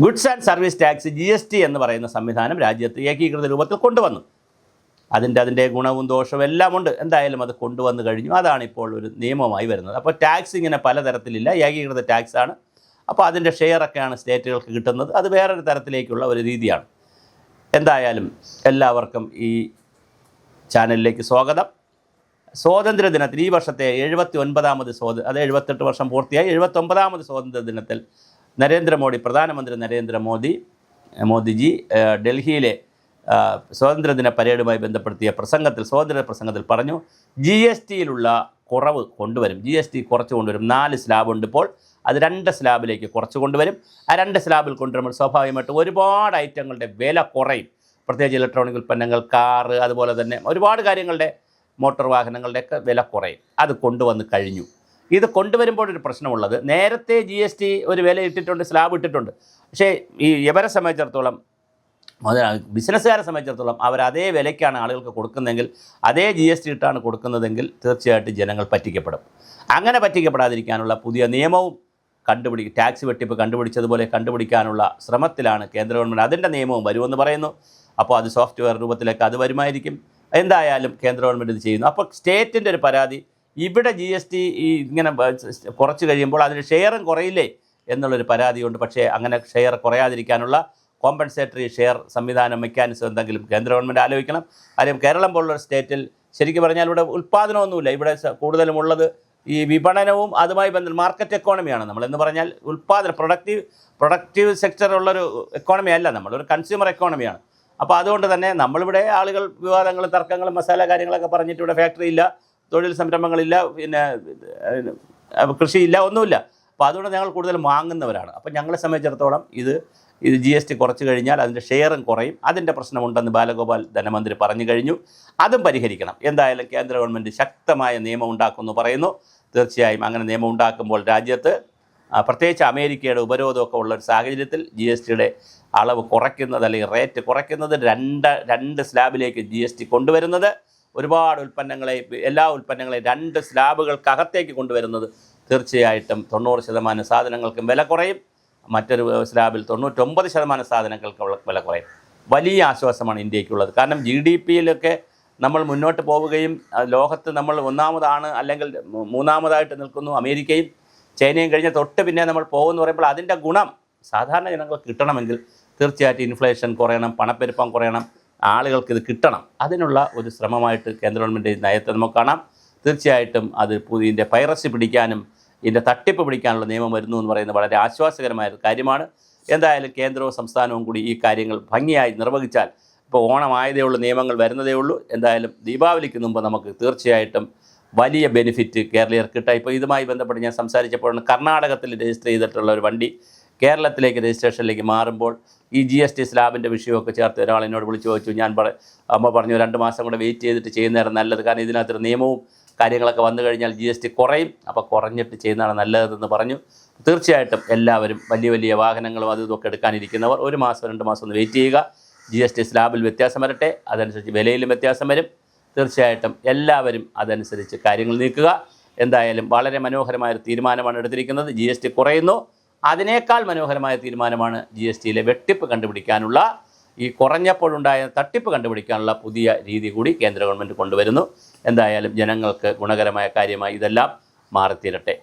Goods and service tax G S T എന്ന് പറയുന്ന സംവിധാനം രാജ്യത്ത് ഏകീകൃത രൂപത്തിൽ കൊണ്ടുവന്നു. അതിന്റെ അതിന്റെ ഗുണവും ദോഷവും എല്ലാം ഉണ്ട്. എന്തായാലും അത് കൊണ്ടുവന്നു കഴിഞ്ഞു. അതാണ് ഇപ്പോൾ ഒരു നിയമമായി വരുന്നത്. അപ്പോൾ ടാക്സ് ഇങ്ങനെ പലതരത്തിലില്ല. ഏകീകൃത ടാക്സ് ആണ്. അപ്പോൾ അതിന്റെ ഷെയറൊക്കെയാണ് സ്റ്റേറ്റുകൾക്ക് കിട്ടുന്നത്. അത് വേറൊരു തരത്തിലേക്കുള്ള ഒരു രീതിയാണ്. എന്തായാലും എല്ലാവർക്കും ഈ ചാനലിലേക്ക് സ്വാഗതം. സ്വാതന്ത്ര്യ ദിനത്തിൽ ഈ വർഷത്തെ എഴുപത്തി ഒൻപതാമത് സ്വാത അത് എഴുപത്തെട്ട് വർഷം പൂർത്തിയായി. എഴുപത്തൊമ്പതാമത് സ്വാതന്ത്ര്യ ദിനത്തിൽ നരേന്ദ്രമോദി പ്രധാനമന്ത്രി നരേന്ദ്രമോദി മോദിജി ഡൽഹിയിലെ സ്വാതന്ത്ര്യദിന പരേഡുമായി ബന്ധപ്പെടുത്തിയ പ്രസംഗത്തിൽ സ്വാതന്ത്ര്യ പ്രസംഗത്തിൽ പറഞ്ഞു ജി എസ് ടിയിലുള്ള കുറവ് കൊണ്ടുവരും. ജി എസ് ടി കുറച്ച് കൊണ്ടുവരും. നാല് സ്ലാബുണ്ട് ഇപ്പോൾ. അത് രണ്ട് സ്ലാബിലേക്ക് കുറച്ച് കൊണ്ടുവരും. ആ രണ്ട് സ്ലാബിൽ കൊണ്ടുവരുമ്പോൾ സ്വാഭാവികമായിട്ട് ഒരുപാട് ഐറ്റങ്ങളുടെ വില കുറയും. പ്രത്യേകിച്ച് ഇലക്ട്രോണിക് ഉൽപ്പന്നങ്ങൾ കാറ് അതുപോലെ തന്നെ ഒരുപാട് കാര്യങ്ങളുടെ മോട്ടോർ വാഹനങ്ങളുടെയൊക്കെ വില കുറയും. അത് കൊണ്ടുവന്ന് കഴിഞ്ഞു. ഇത് കൊണ്ടുവരുമ്പോൾ ഒരു പ്രശ്നമുള്ളത്. നേരത്തെ ജി എസ് ടി ഒരു വില ഇട്ടിട്ടുണ്ട് സ്ലാബ് ഇട്ടിട്ടുണ്ട്. പക്ഷേ ഈ ഇവരെ സംബന്ധിച്ചിടത്തോളം ബിസിനസ്സുകാരെ സംബന്ധിച്ചിടത്തോളം അവർ അതേ വിലയ്ക്കാണ് ആളുകൾക്ക് കൊടുക്കുന്നതെങ്കിൽ അതേ ജി എസ് ടി ഇട്ടാണ് കൊടുക്കുന്നതെങ്കിൽ തീർച്ചയായിട്ടും ജനങ്ങൾ പറ്റിക്കപ്പെടും. അങ്ങനെ പറ്റിക്കപ്പെടാതിരിക്കാനുള്ള പുതിയ നിയമവും കണ്ടുപിടി ടാക്സ് വെട്ടിപ്പ് കണ്ടുപിടിച്ചതുപോലെ കണ്ടുപിടിക്കാനുള്ള ശ്രമത്തിലാണ് കേന്ദ്ര ഗവൺമെന്റ് അതിന്റെ നിയമവും വരുമെന്ന് പറയുന്നു. അപ്പോൾ അത് സോഫ്റ്റ്വെയർ രൂപത്തിലേക്ക് അത് വരുമായിരിക്കും. എന്തായാലും കേന്ദ്ര ഗവൺമെന്റ് ഇത് ചെയ്യുന്നു. അപ്പോൾ സ്റ്റേറ്റിന്റെ ഒരു പരാതി ഇവിടെ ജി എസ് ടി ഈ ഇങ്ങനെ കുറച്ച് കഴിയുമ്പോൾ അതിന് ഷെയറും കുറയില്ലേ എന്നുള്ളൊരു പരാതിയുണ്ട്. പക്ഷേ അങ്ങനെ ഷെയർ കുറയാതിരിക്കാനുള്ള കോമ്പൻസേറ്ററി ഷെയർ സംവിധാനം മെക്കാനിസം എന്തെങ്കിലും കേന്ദ്ര ഗവൺമെന്റ് ആലോചിക്കണം. കാര്യം കേരളം പോലുള്ള സ്റ്റേറ്റിൽ ശരിക്കും പറഞ്ഞാൽ ഇവിടെ ഉൽപ്പാദനമൊന്നുമില്ല. ഇവിടെ കൂടുതലും ഉള്ളത് ഈ വിപണനവും അതുമായി ബന്ധം മാർക്കറ്റ് എക്കോണമിയാണ് നമ്മൾ എന്ന് പറഞ്ഞാൽ ഉൽപ്പാദന പ്രൊഡക്റ്റീവ് പ്രൊഡക്റ്റീവ് സെക്ടറുള്ളൊരു എക്കോണമി അല്ല. നമ്മളൊരു കൺസ്യൂമർ എക്കോണമിയാണ് അപ്പോൾ അതുകൊണ്ട് തന്നെ നമ്മളിവിടെ ആളുകൾ വിവാദങ്ങളും തർക്കങ്ങളും മസാല കാര്യങ്ങളൊക്കെ പറഞ്ഞിട്ട് ഇവിടെ ഫാക്ടറി ഇല്ല. തൊഴിൽ സംരംഭങ്ങളില്ല പിന്നെ കൃഷിയില്ല ഒന്നുമില്ല. അപ്പോൾ അതുകൊണ്ട് ഞങ്ങൾ കൂടുതൽ വാങ്ങുന്നവരാണ്. അപ്പോൾ ഞങ്ങളെ സംബന്ധിച്ചിടത്തോളം ഇത് ഇത് ജി എസ് ടി കുറച്ച് കഴിഞ്ഞാൽ അതിന്റെ ഷെയറും കുറയും. അതിന്റെ പ്രശ്നമുണ്ടെന്ന് ബാലഗോപാൽ ധനമന്ത്രി പറഞ്ഞു കഴിഞ്ഞു. അതും പരിഹരിക്കണം. എന്തായാലും കേന്ദ്ര ഗവൺമെന്റ് ശക്തമായ നിയമം ഉണ്ടാക്കുമെന്ന് പറയുന്നു. തീർച്ചയായും അങ്ങനെ നിയമം ഉണ്ടാക്കുമ്പോൾ രാജ്യത്ത് പ്രത്യേകിച്ച് അമേരിക്കയുടെ ഉപരോധമൊക്കെ ഉള്ള ഒരു സാഹചര്യത്തിൽ ജി എസ് ടിയുടെ അളവ് കുറയ്ക്കുന്നത് അല്ലെങ്കിൽ റേറ്റ് കുറയ്ക്കുന്നത് രണ്ട് രണ്ട് സ്ലാബിലേക്ക് ജി എസ് ടി കൊണ്ടുവരുന്നത് ഒരുപാട് ഉൽപ്പന്നങ്ങളെ എല്ലാ ഉൽപ്പന്നങ്ങളെയും രണ്ട് സ്ലാബുകൾക്കകത്തേക്ക് കൊണ്ടുവരുന്നത് തീർച്ചയായിട്ടും തൊണ്ണൂറ് ശതമാനം സാധനങ്ങൾക്കും വില കുറയും. മറ്റൊരു സ്ലാബിൽ തൊണ്ണൂറ്റൊമ്പത് ശതമാനം സാധനങ്ങൾക്ക് വില കുറയും. വലിയ ആശ്വാസമാണ് ഇന്ത്യക്കുള്ളത് കാരണം ജി ഡി പിയിലൊക്കെ നമ്മൾ മുന്നോട്ട് പോവുകയും ലോകത്ത് നമ്മൾ ഒന്നാമതാണ് അല്ലെങ്കിൽ മൂന്നാമതായിട്ട് നിൽക്കുന്നു അമേരിക്കയും ചൈനയും കഴിഞ്ഞ തൊട്ട് പിന്നെ നമ്മൾ പോകുമെന്ന് പറയുമ്പോൾ അതിന്റെ ഗുണം സാധാരണ ജനങ്ങൾക്ക് കിട്ടണമെങ്കിൽ തീർച്ചയായിട്ടും ഇൻഫ്ലേഷൻ കുറയണം പണപ്പെരുപ്പം കുറയണം ആളുകൾക്ക് ഇത് കിട്ടണം. അതിനുള്ള ഒരു ശ്രമമായിട്ട് കേന്ദ്ര ഗവൺമെന്റ് നയത്തെ നമുക്ക് കാണാം. തീർച്ചയായിട്ടും അത് ഇതിന്റെ പൈറസി പിടിക്കാനും ഇതിന്റെ തട്ടിപ്പ് പിടിക്കാനുള്ള നിയമം വരുന്നു എന്ന് പറയുന്നത് വളരെ ആശ്വാസകരമായ കാര്യമാണ്. എന്തായാലും കേന്ദ്രവും സംസ്ഥാനവും കൂടി ഈ കാര്യങ്ങൾ ഭംഗിയായി നിർവഹിച്ചാൽ ഇപ്പോൾ ഓണമായതേ ഉള്ളൂ നിയമങ്ങൾ വരുന്നതേ ഉള്ളൂ. എന്തായാലും ദീപാവലിക്ക് മുമ്പ് നമുക്ക് തീർച്ചയായിട്ടും വലിയ ബെനിഫിറ്റ് കേരളീയർക്ക് കിട്ടുക ഇപ്പോൾ ഇതുമായി ബന്ധപ്പെട്ട് ഞാൻ സംസാരിച്ചപ്പോഴാണ് കർണാടകത്തിൽ രജിസ്റ്റർ ചെയ്തിട്ടുള്ള ഒരു വണ്ടി കേരളത്തിലേക്ക് രജിസ്ട്രേഷനിലേക്ക് മാറുമ്പോൾ ഈ ജി എസ് ടി സ്ലാബിന്റെ വിഷയമൊക്കെ ചേർത്ത് ഒരാൾ എന്നോട് വിളിച്ചു ചോദിച്ചു. ഞാൻ പറ അമ്മ പറഞ്ഞു രണ്ട് മാസം കൂടെ വെയിറ്റ് ചെയ്തിട്ട് ചെയ്യുന്നതാണ് നല്ലത്. കാരണം ഇതിനകത്തൊരു നിയമവും കാര്യങ്ങളൊക്കെ വന്നു കഴിഞ്ഞാൽ ജി എസ് ടി കുറയും. അപ്പോൾ കുറഞ്ഞിട്ട് ചെയ്യുന്നതാണ് നല്ലതെന്ന് പറഞ്ഞു. തീർച്ചയായിട്ടും എല്ലാവരും വലിയ വലിയ വാഹനങ്ങളും അതും ഇതൊക്കെ എടുക്കാനിരിക്കുന്നവർ ഒരു മാസം രണ്ട് മാസം ഒന്ന് വെയിറ്റ് ചെയ്യുക. ജി എസ് ടി സ്ലാബിൽ വ്യത്യാസം വരട്ടെ. അതനുസരിച്ച് വിലയിലും വ്യത്യാസം വരും. തീർച്ചയായിട്ടും എല്ലാവരും അതനുസരിച്ച് കാര്യങ്ങൾ നീക്കുക. എന്തായാലും വളരെ മനോഹരമായ ഒരു തീരുമാനമാണ് എടുത്തിരിക്കുന്നത്. ജി എസ് ടി കുറയുന്നു. അതിനേക്കാൾ മനോഹരമായ തീരുമാനമാണ് ജി എസ് ടിയിലെ വെട്ടിപ്പ് കണ്ടുപിടിക്കാനുള്ള ഈ കുറഞ്ഞപ്പോഴുണ്ടായ തട്ടിപ്പ് കണ്ടുപിടിക്കാനുള്ള പുതിയ രീതി കൂടി കേന്ദ്ര ഗവൺമെന്റ് കൊണ്ടുവരുന്നു. എന്തായാലും ജനങ്ങൾക്ക് ഗുണകരമായ കാര്യമായി ഇതെല്ലാം മാറിത്തീരട്ടെ.